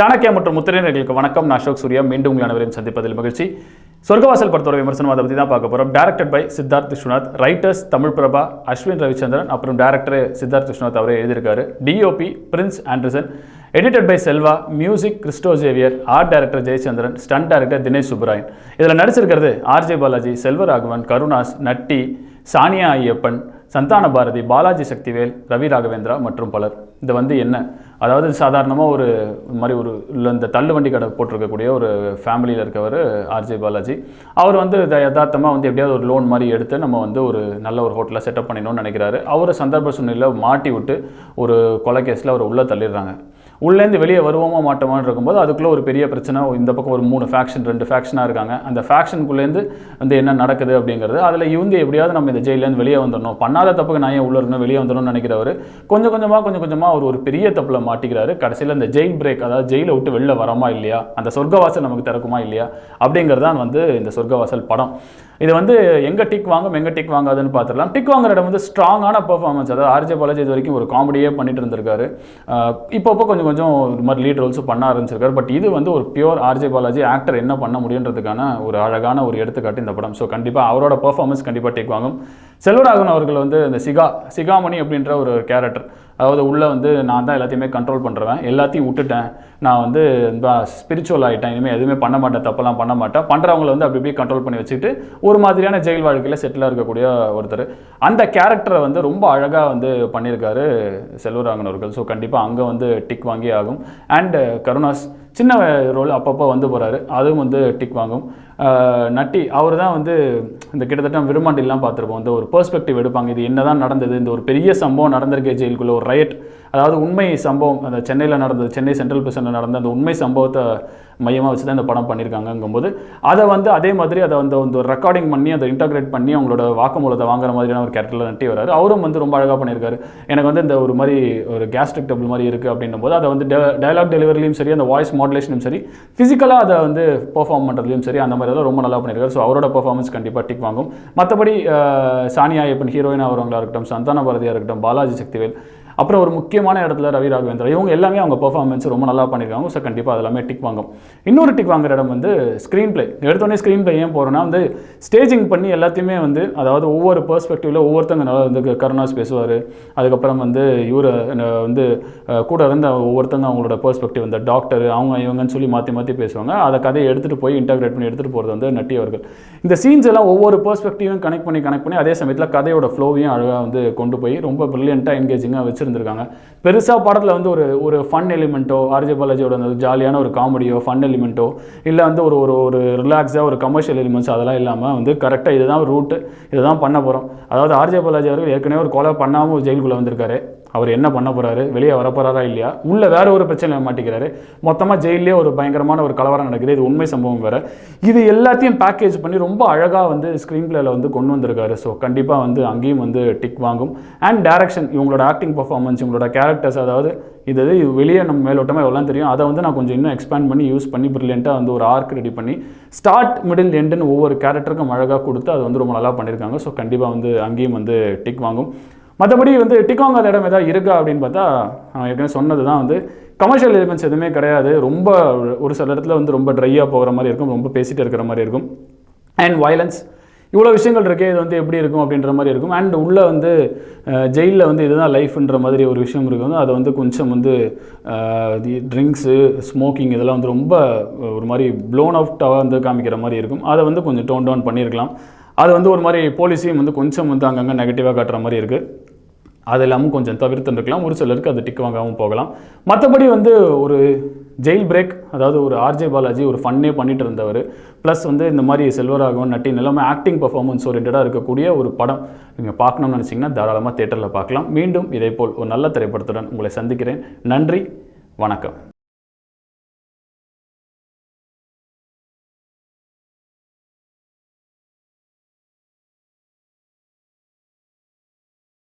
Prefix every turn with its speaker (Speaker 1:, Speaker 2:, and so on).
Speaker 1: சாணக்கியா மற்றும் முத்திரையினர்களுக்கு வணக்கம் நான் அசோக் சூர்யா மீண்டும் உங்கள் அனைவரையும் சந்திப்பதில் மகிழ்ச்சி சொர்க்கவாசல் படத்தோட விமர்சனம் அதை பற்றி தான் பார்க்க போகிறோம் directed by Siddharth Viswanath writers Tamil Prabha Ashwin Ravichandran அப்புறம் டேரக்டர் சித்தார்த் விஸ்வநாத் அவரே எழுதியிருக்காரு DOP Prince Anderson edited by Selva music Christo Xavier art director Jayachandran stunt director Dinesh Subbarayan இதில் நடிச்சிருக்கிறது ஆர்ஜே பாலாஜி செல்வராகவன் கருணாஸ் நட்டி சானியா ஐயப்பன் சந்தான பாரதி பாலாஜி சக்திவேல் ரவி ராகவேந்திரா மற்றும் பலர் இது வந்து என்ன அதாவது சாதாரணமாக ஒரு மாதிரி ஒரு இல்லை இந்த தள்ளுவண்டி கடை போட்டிருக்கக்கூடிய ஒரு ஃபேமிலியில் இருக்கவர் ஆர்ஜே பாலாஜி அவர் வந்து யதார்த்தமாக வந்து எப்படியாவது ஒரு லோன் மாதிரி எடுத்து நம்ம வந்து ஒரு நல்ல ஒரு ஹோட்டலில் செட்டப் பண்ணிடணும்னு நினைக்கிறாரு அவர் சந்தர்ப்ப சூழ்நிலையில் மாட்டி விட்டு ஒரு கொலை கேஸில் அவர் உள்ளே தள்ளிடுறாங்க உள்ளேருந்து வெளியே வருவோமா மாட்டோமான்னு இருக்கும்போது அதுக்குள்ளே ஒரு பெரிய பிரச்சனை இந்த பக்கம் ஒரு மூணு ஃபேக்ஷன் ரெண்டு ஃபேக்ஷனாக இருக்காங்க அந்த ஃபேக்ஷனுக்குள்ளேருந்து வந்து என்ன நடக்குது அப்படிங்கிறது அதில் இவங்க எப்படியாவது நம்ம இந்த ஜெயிலேருந்து வெளியே வந்துடணும் பண்ணாத தப்புக்கு நான் ஏன் உள்ளே இருக்கணும் வெளியே வந்துடணும்னு நினைக்கிறவர் கொஞ்சம் கொஞ்சமாக கொஞ்சம் கொஞ்சமாக அவர் ஒரு பெரிய தப்பில் மாட்டிக்கிறாரு கடைசியில் அந்த ஜெயில் பிரேக் அதாவது ஜெயிலை விட்டு வெளில வரமா இல்லையா அந்த சொர்க்கவாசல் நமக்கு திறக்குமா இல்லையா அப்படிங்கிறது தான் வந்து இந்த சொர்க்கவாசல் படம் இது வந்து எங்கே டிக் வாங்கும் எங்கே டிக் வாங்காதுன்னு பார்த்துடலாம் டிக் வாங்குற இடம் வந்து ஸ்ட்ராங்கான பர்ஃபார்மன்ஸ் அதாவது ஆர்ஜே பாலாஜி இது வரைக்கும் ஒரு காமெடியே பண்ணிட்டு இருந்திருக்காரு இப்போ கொஞ்சம் கொஞ்சம் இது மாதிரி லீட் ரோல்ஸும் பண்ண ஆரம்பிச்சிருக்காரு பட் இது வந்து ஒரு பியூர் ஆர்ஜே பாலாஜி ஆக்டர் என்ன பண்ண முடியுன்றதுக்கான ஒரு அழகான ஒரு எடுத்துக்காட்டு இந்த படம் ஸோ கண்டிப்பாக அவரோட பர்ஃபார்மன்ஸ் கண்டிப்பாக டேக் வாங்கும் செல்வராகவன் அவர்கள் வந்து இந்த சிகா சிகாமணி அப்படின்ற ஒரு கேரக்டர் அதாவது உள்ளே வந்து நான் தான் எல்லாத்தையுமே கண்ட்ரோல் பண்ணுறேன் எல்லாத்தையும் விட்டுட்டேன் நான் வந்து இந்த ஸ்பிரிச்சுவல் ஆகிட்டேன் இனிமேல் எதுவுமே பண்ண மாட்டேன் தப்பெல்லாம் பண்ண மாட்டேன் பண்ணுறவங்கள வந்து அப்படி இப்படி கண்ட்ரோல் பண்ணி வச்சுக்கிட்டு ஒரு மாதிரியான ஜெயில் வாழ்க்கையில் செட்டிலாக இருக்கக்கூடிய ஒருத்தர் அந்த கேரக்டரை வந்து ரொம்ப அழகாக வந்து பண்ணியிருக்காரு செல்வராகவன் அவர்கள் ஸோ கண்டிப்பாக அங்கே வந்து டிக் வாங்கி ஆகும் அண்டு கருணாஸ் சின்ன ரோல் அப்பப்போ வந்து போகிறாரு அதுவும் வந்து டிக் வாங்கும் நட்டி அவர் தான் வந்து இந்த கிட்டத்தட்ட விரும்பாண்டிலாம் பார்த்துருப்போம் இந்த ஒரு பெர்ஸ்பெக்டிவ் எடுப்பாங்க இது என்ன தான் நடந்தது இந்த ஒரு பெரிய சம்பவம் நடந்திருக்கே ஜெயிலுக்குள்ளே ஒரு ரைட் அதாவது உண்மை சம்பவம் அந்த சென்னையில் நடந்தது சென்னை சென்ட்ரல் பிரசனில் நடந்த அந்த உண்மை சம்பவத்தை மையமாக வச்சு தான் இந்த படம் பண்ணியிருக்காங்கங்கும்போது அதை வந்து அதே மாதிரி அதை வந்து ஒரு ரெக்கார்டிங் பண்ணி அதை இன்டகிரேட் பண்ணி அவங்களோட வாக்குமூலத்தை வாங்குற மாதிரியான ஒரு கேரக்டரில் நட்டி வராரு அவரும் வந்து ரொம்ப அழகாக பண்ணியிருக்காரு எனக்கு வந்து இந்த ஒரு மாதிரி ஒரு கேஸ்ட்ரிக் டபுள் மாதிரி இருக்குது அப்படின்னும் போது அதை வந்து டயலாக் டெலிவரிலையும் சரி அந்த வாய்ஸ் மாடுலேஷனும் சரி ஃபிசிக்கலாக அதை வந்து பெர்ஃபார்ம் பண்ணுறதுலையும் சரி அந்த மாதிரி எல்லாம் ரொம்ப நல்லா பண்ணியிருக்காரு ஸோ அவரோட பெர்ஃபார்மன்ஸ் கண்டிப்பாக டிக் வாங்கும் மற்றபடி சானியா ஐயப்பன் ஹீரோயினாக வரவங்களாக இருக்கட்டும் சந்தான பாரதியாக இருக்கட்டும் பாலாஜி சக்திவேல் அப்புறம் ஒரு முக்கியமான இடத்துல ரவி ராகவேந்திரா இவங்க எல்லாமே அவங்க பெர்ஃபார்மன்ஸ் ரொம்ப நல்லா பண்ணியிருக்காங்க ஸோ கண்டிப்பாக அதெல்லாமே எல்லாமே டிக் வாங்கும் இன்னொரு டிக் வாங்குற இடம் வந்து ஸ்க்ரீன் பிளே எடுத்தோடனே ஸ்க்ரீன் பிளே ஏன் போகிறோன்னா வந்து ஸ்டேஜிங் பண்ணி எல்லாத்தையுமே வந்து அதாவது ஒவ்வொரு பெர்ஸ்பெக்டிவில் ஒவ்வொருத்தங்க நல்லா வந்து கருணாஸ் பேசுவார் அதுக்கப்புறம் வந்து இவர் வந்து கூட இருந்த ஒவ்வொருத்தங்க அவங்களோட பெர்ஸ்பெக்டிவ் இந்த டாக்டர் அவங்க இவங்கன்னு சொல்லி மாற்றி மாற்றி பேசுவாங்க அதை கதையை எடுத்துகிட்டு போய் இன்டகிரேட் பண்ணி எடுத்துகிட்டு போகிறது வந்து நட்டியவர்கள் இந்த சீன்ஸ் எல்லாம் ஒவ்வொரு பெர்ஸ்பெக்டிவையும் கனெக்ட் பண்ணி கனெக்ட் பண்ணி அதே சமயத்தில் கதையோட ஃப்ளோவையும் அழகாக வந்து கொண்டு போய் ரொம்ப ப்ரில்லியண்ட்டாக என்கேஜிங்காக வச்சுருந்தாங்க வச்சுருந்துருக்காங்க பெருசாக படத்தில் வந்து ஒரு ஒரு ஃபன் எலிமெண்ட்டோ ஆர்ஜி பாலாஜியோட அந்த ஜாலியான ஒரு காமெடியோ ஃபன் எலிமெண்ட்டோ இல்லை வந்து ஒரு ஒரு ஒரு ரிலாக்ஸாக ஒரு கமர்ஷியல் எலிமெண்ட்ஸ் அதெல்லாம் இல்லாமல் வந்து கரெக்டாக இதுதான் ரூட்டு இதுதான் பண்ண போகிறோம் அதாவது ஆர்ஜி பாலாஜி அவர்கள் ஏற்கனவே ஒரு கொலை பண்ணாமல் ஜெயிலுக்குள்ளே வந்திருக்காரு அவர் என்ன பண்ண போகிறாரு வெளியே வரப்போகிறாரா இல்லையா உள்ளே வேறு ஒரு பிரச்சனை மாட்டிக்கிறாரு மொத்தமாக ஜெயிலே ஒரு பயங்கரமான ஒரு கலவரம் நடக்குது இது உண்மை சம்பவம் வேறு இது எல்லாத்தையும் பேக்கேஜ் பண்ணி ரொம்ப அழகாக வந்து ஸ்க்ரீன் பிளேல வந்து கொண்டு வந்திருக்காரு ஸோ கண்டிப்பாக வந்து அங்கேயும் வந்து டிக் வாங்கும் அண்ட் டேரக்ஷன் இவங்களோட ஆக்டிங் பர்ஃபார்மன்ஸ் இவங்களோட கேரக்டர்ஸ் அதாவது இது இது வெளியே நம்ம மேலோட்டமாக எவ்வளோ தெரியும் அதை வந்து நான் கொஞ்சம் இன்னும் எக்ஸ்பேண்ட் பண்ணி யூஸ் பண்ணி ப்ரில்லியண்ட்டாக வந்து ஒரு ஆர்க் ரெடி பண்ணி ஸ்டார்ட் மிடில் எண்டுன்னு ஒவ்வொரு கேரக்டருக்கும் அழகாக கொடுத்து அது வந்து ரொம்ப நல்லா பண்ணியிருக்காங்க ஸோ கண்டிப்பாக வந்து அங்கேயும் வந்து டிக் வாங்கும் மற்றபடி வந்து டிகாங்காத இடம் எதாவது இருக்கா அப்படின்னு பார்த்தா ஏற்கனவே சொன்னது தான் வந்து கமர்ஷியல் எலிமெண்ட்ஸ் எதுவுமே கிடையாது ரொம்ப ஒரு சில இடத்துல வந்து ரொம்ப ட்ரையாக போகிற மாதிரி இருக்கும் ரொம்ப பேசிகிட்டு இருக்கிற மாதிரி இருக்கும் அண்ட் வயலன்ஸ் இவ்வளோ விஷயங்கள் இருக்கே இது வந்து எப்படி இருக்கும் அப்படின்ற மாதிரி இருக்கும் அண்ட் உள்ளே வந்து ஜெயிலில் வந்து இதுதான் லைஃப்ன்ற மாதிரி ஒரு விஷயம் இருக்கும் அதை வந்து கொஞ்சம் வந்து ட்ரிங்க்ஸு ஸ்மோக்கிங் இதெல்லாம் வந்து ரொம்ப ஒரு மாதிரி ப்ளோன் அவுட்டாக வந்து காமிக்கிற மாதிரி இருக்கும் அதை வந்து கொஞ்சம் டோன் டவுன் பண்ணியிருக்கலாம் அது வந்து ஒரு மாதிரி போலீஸையும் வந்து கொஞ்சம் வந்து அங்கங்கே நெகட்டிவாக காட்டுற மாதிரி இருக்குது அது இல்லாமல் கொஞ்சம் தவிர்த்துருக்கலாம் ஒரு சிலருக்கு அது டிக் வாங்காமல் போகலாம் மற்றபடி வந்து ஒரு ஜெயில் பிரேக் அதாவது ஒரு ஆர்ஜே பாலாஜி ஒரு ஃபன்னே பண்ணிட்டு இருந்தவர் ப்ளஸ் வந்து இந்த மாதிரி செல்வராகவன் நட்டின் எல்லாமே ஆக்டிங் பர்ஃபார்மன்ஸ் ஓரியன்டாக இருக்கக்கூடிய ஒரு படம் நீங்கள் பார்க்கணும்னு நினச்சிங்கன்னா தாராளமாக தேட்டரில் பார்க்கலாம் மீண்டும் இதேபோல் ஒரு நல்ல திரைப்படத்துடன் உங்களை சந்திக்கிறேன் நன்றி வணக்கம்